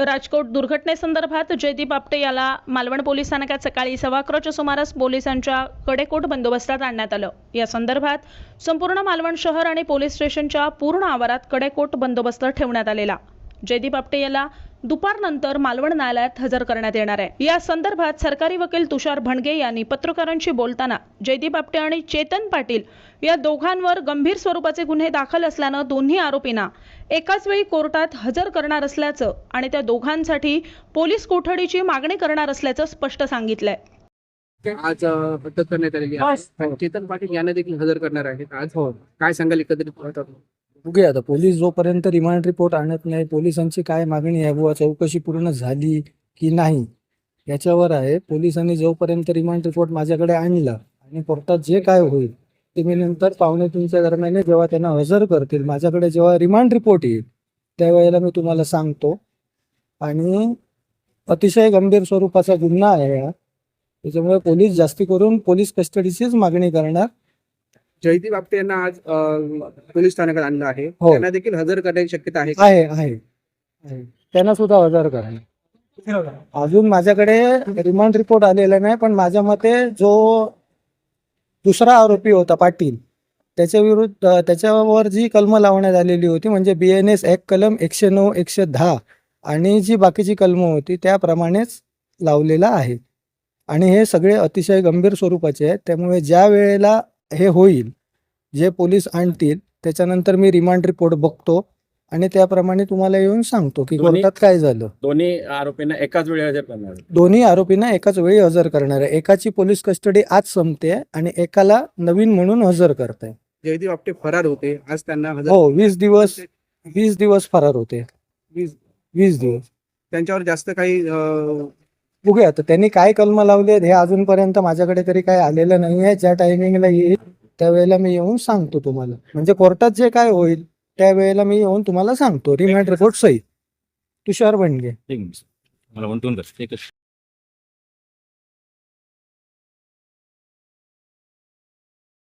राजकोट दुर्घटनेसंदर्भात जयदीप आपटे याला मालवण पोलीस स्थानकात सकाळी सव्वा अकराच्या सुमारास पोलिसांच्या कडेकोट बंदोबस्तात आणण्यात आलं. या संदर्भात संपूर्ण मालवण शहर आणि पोलीस स्टेशनच्या पूर्ण आवारात कडेकोट बंदोबस्त ठेवण्यात आलेला. जयदीप आपटे याला दुपारनंतर मालवण न्यायालयात हजर करण्यात येणार आहे. या संदर्भात सरकारी वकील तुषार भणगे यांनी पत्रकारांशी बोलताना जयदीप आपटे आणि चेतन पाटील या दोघांवर गंभीर स्वरूपाचे गुन्हे दाखल असल्यानं दोन्ही आरोपींना एकाच वेळी कोर्टात हजर करणार असल्याचं आणि त्या दोघांसाठी पोलीस कोठडीची मागणी करणार असल्याचं स्पष्ट सांगितलंय. आज अटक करण्यात आलेली आहे. चेतन पाटील यांना देखील हजर करणार आहेत. आज हो. काय सांगाल एकत्रित बघूया आता. पोलीस जोपर्यंत रिमांड रिपोर्ट आणत नाही पोलिसांची काय मागणी आहे बुवा चौकशी पूर्ण झाली की नाही? याच्यावर आहे. पोलिसांनी जोपर्यंत रिमांड रिपोर्ट माझ्याकडे आणला आणि कोर्टात जे काय होईल ते मी नंतर पाहुणे तुमच्या दरम्यान जेव्हा त्यांना हजर करतील माझ्याकडे जेव्हा रिमांड रिपोर्ट येईल त्यावेळेला मी तुम्हाला सांगतो. आणि अतिशय गंभीर स्वरूपाचा गुन्हा आहे हा. त्याच्यामुळे पोलीस जास्ती करून पोलीस कस्टडीचीच मागणी करणार. जयदीप आपटे यांना आज पोलीस स्थानकात आणलं आहे हो. त्यांना देखील हजर करण्याची शक्यता आहे का? आहे आहे आहे. त्यांना सुद्धा हजर करा अजून माझ्याकडे रिमांड रिपोर्ट आलेला नाही पण माझ्या मते जो दुसरा आरोपी होता पाटील त्याच्या विरुद्ध त्याच्यावर जी कलम लावण्यात आलेली होती म्हणजे बी एन एस ऍक्ट कलम एकशे नऊ एकशे दहा आणि जी बाकीची कलम होती त्याप्रमाणेच लावलेला आहे आणि हे सगळे अतिशय गंभीर स्वरूपाचे आहेत त्यामुळे ज्या वेळेला हे होईल. जे पोलीस आणतील त्याच्यानंतर मी रिमांड रिपोर्ट बघतो आणि त्याप्रमाणे तुम्हाला येऊन सांगतो की दोन्ही- कोर्टात काय झालं. दोन्ही आरोपींना एकाच वेळी हजर करणार दोन्ही आरोपींना एकाच वेळी हजर करणार आहे. एकाची पोलीस कस्टडी आज संपते आणि एकाला नवीन म्हणून हजर करताय जयदीप आपटे फरार होते. आज त्यांना हजर हो वीस दिवस वीस दिवस फरार होते. वीस- वीस दिवस. त्यांच्यावर जास्त काही अ, बघूया. आता त्यांनी काय कलम लावले हे अजूनपर्यंत माझ्याकडे तरी काय आलेलं नाही आहे. ज्या टायमिंगला येईल त्यावेळेला मी येऊन सांगतो तुम्हाला. म्हणजे कोर्टात जे काय होईल त्यावेळेला मी येऊन तुम्हाला सांगतो. रिमांड रिपोर्ट सही तुषार बनगे मला म्हणतो